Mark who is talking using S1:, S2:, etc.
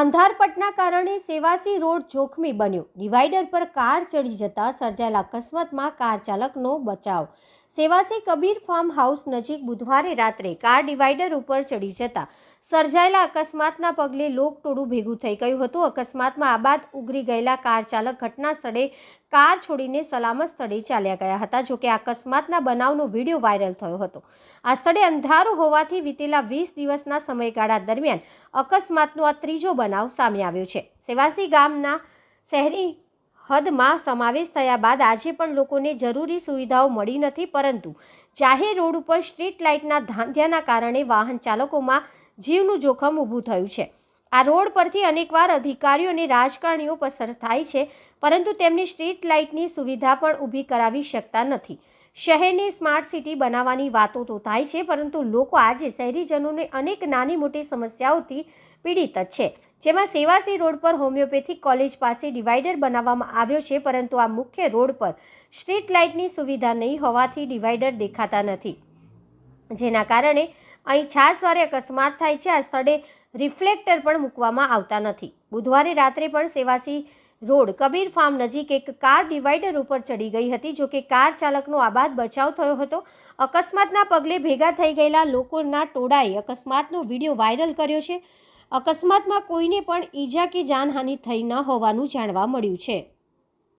S1: અંધારપટના કારણે સેવાસી રોડ જોખમી બન્યો. ડિવાઈડર પર કાર ચડી જતા સર્જાયેલા અકસ્માતમાં કાર ચાલકનો બચાવ સેવાસી કબીર ફાર્મ હાઉસ નજીક બુધવારે રાત્રે કાર ડિવાઈડર ઉપર ચડી જતા સર્જાયેલા અકસ્માતના પગલે લોકટોળું ભેગું થઈ ગયું હતું. અકસ્માતમાં આબાદ ઉગરી ગયેલા કાર ચાલક ઘટના સ્થળે કાર છોડીને સલામત સ્થળે ચાલ્યા ગયા હતા, જોકે આ અકસ્માતના બનાવનો વીડિયો વાયરલ થયો હતો. આ સ્થળે અંધારું હોવાથી વીતેલા વીસ દિવસના સમયગાળા દરમિયાન અકસ્માતનો આ ત્રીજો બનાવ સામે આવ્યો છે. સેવાસી ગામના શહેરી હદમાં સમાવેશ થયા બાદ આજે પણ લોકોને જરૂરી સુવિધાઓ મળી નથી, પરંતુ જાહેર રોડ ઉપર સ્ટ્રીટ લાઇટના ધાંધ્યાના કારણે વાહન ચાલકોમાં જીવનું જોખમ ઊભું થયું છે. આ રોડ પરથી અનેકવાર અધિકારીઓ અને રાજકારણીઓ પસાર થાય છે, પરંતુ તેમની સ્ટ્રીટ લાઇટની સુવિધા પણ ઊભી કરાવી શકતા નથી. શહેરને સ્માર્ટ સિટી બનાવવાની વાતો તો થાય છે, પરંતુ લોકો આજે શહેરીજનોને અનેક નાની મોટી સમસ્યાઓથી પીડિત છે. જેમાં સેવાસી રોડ પર હોમિયોપેથિક કોલેજ પાસે ડિવાઈડર બનાવવામાં આવ્યો છે, પરંતુ આ મુખ્ય રોડ પર સ્ટ્રીટ લાઇટની સુવિધા નહીં હોવાથી ડિવાઈડર દેખાતા નથી. જેના કારણે અહીં છાસવારે અકસ્માત થાય છે, આ સ્થળે રિફ્લેક્ટર પણ મૂકવામાં આવતા નથી. બુધવારે રાત્રે પણ સેવાસી રોડ કબીર ફાર્મ નજીક એક કાર ડિવાઈડર ઉપર ચડી ગઈ હતી જોકે કાર ચાલકનો આબાદ બચાવ થયો હતો. અકસ્માતના પગલે ભેગા થઈ ગયેલા લોકોના ટોળાએ અકસ્માતનો વીડિયો વાયરલ કર્યો છે. અકસ્માતમાં કોઈને પણ ઈજા કે જાનહાનિ થઈ ન હોવાનું જાણવા મળ્યું છે.